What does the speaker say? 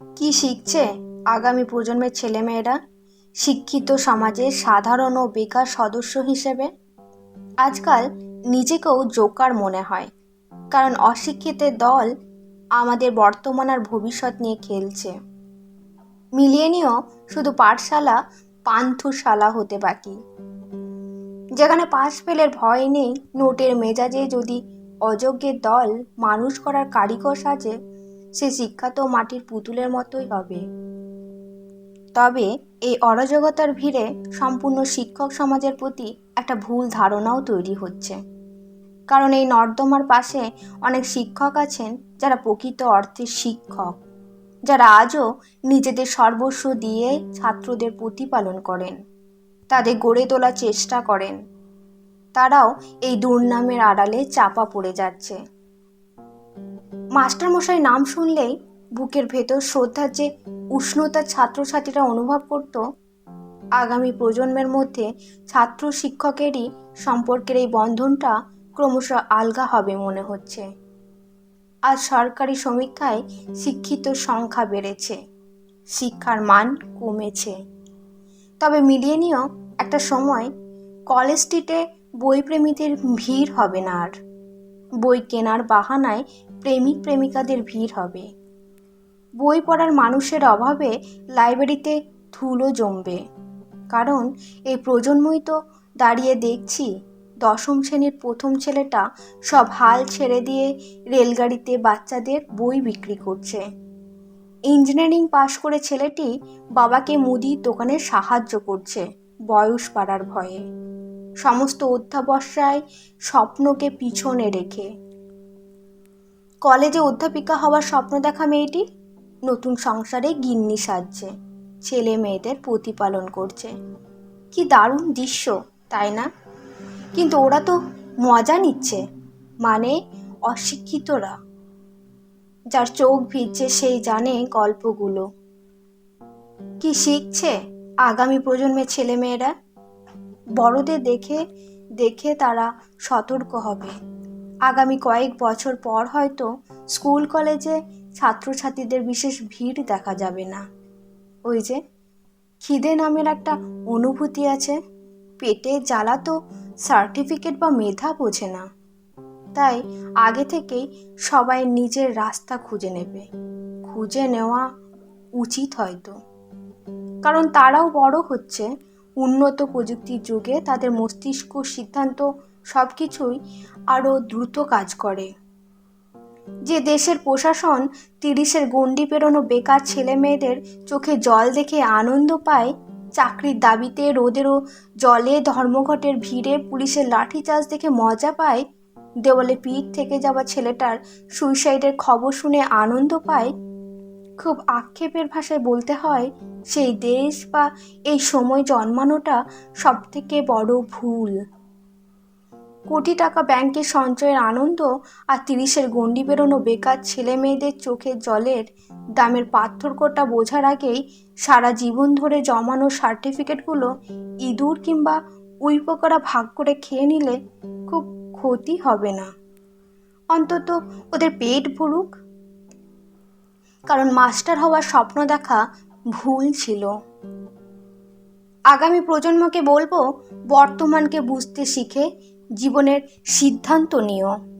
কি শিখছে আগামী প্রজন্মের ছেলেমেয়েরা? শিক্ষিত সমাজের সাধারণ ও বেকার সদস্য হিসেবে? আজকাল নিজেকেও জোকার মনে হয়, কারণ অশিক্ষিতের দল আমাদের বর্তমান আর ভবিষ্যৎ নিয়ে খেলছে। মিলিয়ে নিয়েও শুধু পাঠশালা, পান্থশালা হতে বাকি। যেখানে পাশ ফেলের ভয় নেই, নোটের মেজাজে যদি অযোগ্যের দল মানুষ করার কারিগর সাজে সে শিক্ষা তো মাটির পুতুলের মতোই হবে তবে এই অরাজকতার ভিড়ে সম্পূর্ণ শিক্ষক সমাজের প্রতি একটা ভুল ধারণাও তৈরি হচ্ছে। কারণ এই নর্দমার পাশে অনেক শিক্ষক আছেন যারা প্রকৃত অর্থে শিক্ষক, যারা আজও নিজেদের সর্বস্ব দিয়ে ছাত্রদের প্রতিপালন করেন, তাদের গড়ে তোলার চেষ্টা করেন। তারাও এই দুর্নামের আড়ালে চাপা পড়ে যাচ্ছে। মাস্টারমশাই নাম শুনলেই বুকের ভেতর শ্রদ্ধার যে উষ্ণতা ছাত্রছাত্রীরা অনুভব করত, আগামী প্রজন্মের মধ্যে ছাত্র শিক্ষকেরই সম্পর্কের এই বন্ধনটা ক্রমশ আলগা হবে মনে হচ্ছে। আজ সরকারি সমীক্ষায় শিক্ষিত সংখ্যা বেড়েছে, শিক্ষার মান কমেছে। তবে মিলিয়ে নিয়েও একটা সময় কলেজ স্ট্রিটে বইপ্রেমীদের ভিড় হবে না আর। বই কেনার বাহানায় প্রেমিক প্রেমিকাদের ভিড় হবে। বই পড়ার মানুষের অভাবে লাইব্রেরিতে ধুলো জমবে। কারণ এই প্রজন্মই তো দাঁড়িয়ে দেখছি, দশম শ্রেণির প্রথম ছেলেটা সব হাল ছেড়ে দিয়ে রেলগাড়িতে বাচ্চাদের বই বিক্রি করছে। ইঞ্জিনিয়ারিং পাশ করে ছেলেটি বাবাকে মুদির দোকানে সাহায্য করছে বয়স পাড়ার ভয়ে। সমস্ত অধ্যাবসায় স্বপ্নকে পিছনে রেখে কলেজে অধ্যাপিকা হওয়ার স্বপ্ন দেখা মেয়েটি? নতুন সংসারে গিন্নি সাজছে। ছেলে মেয়েদের প্রতিপালন করছে। কি দারুণ দৃশ্য, তাই না? কিন্তু ওরা তো মজা নিচ্ছে মানে অশিক্ষিতরা। যার চোখ ভিজছে সেই জানে গল্পগুলো। কি শিখছে আগামী প্রজন্মের ছেলেমেয়েরা বড়দের দেখে দেখে তারা সতর্ক হবে। আগামী কয়েক বছর পর হয়তো স্কুল, কলেজে ছাত্রছাত্রীদের বিশেষ ভিড় দেখা যাবে না। ওই যে খিদে নামের একটা অনুভূতি আছে, পেটে জ্বালা তো সার্টিফিকেট বা মেধা বোঝে না। তাই আগে থেকেই সবাই নিজের রাস্তা খুঁজে নেবে, খুঁজে নেওয়া উচিত হয়তো। কারণ তারাও বড় হচ্ছে, উন্নত প্রযুক্তির যুগে তাদের মস্তিষ্ক সিদ্ধান্ত সব কিছুই আরও দ্রুত কাজ করে। যে দেশের প্রশাসন তিরিশের গণ্ডি পেরোনো বেকার ছেলে মেয়েদের চোখে জল দেখে আনন্দ পায়, চাকরির দাবিতে রোদেরও জলে ধর্মঘটের ভিড়ে পুলিশের লাঠিচার্জ দেখে মজা পায়, দেওয়ালে পিঠ থেকে যাওয়া ছেলেটার সুইসাইডের খবর শুনে আনন্দ পায়। খুব আক্ষেপের ভাষায় বলতে হয়, সেই দেশ বা এই সময় জন্মানোটা সবথেকে বড় ভুল। কোটি টাকা ব্যাংকে সঞ্চয়ের আনন্দ আর তিরিশের গণ্ডি বেরোনো বেকার ছেলে মেয়েদের চোখের জলের দামের পার্থক্যটা বোঝার আগেই সারা জীবন ধরে জমানো সার্টিফিকেটগুলো ইঁদুর কিংবা উইপোকারা ভাগ করে খেয়ে নিলে খুব ক্ষতি হবে না। অন্তত ওদের পেট ভরুক। কারণ মাস্টার হওয়ার স্বপ্ন দেখা ভুল ছিল। আগামী প্রজন্মকে বলব, বর্তমানকে বুঝতে শিখে জীবনের সিদ্ধান্ত নিও।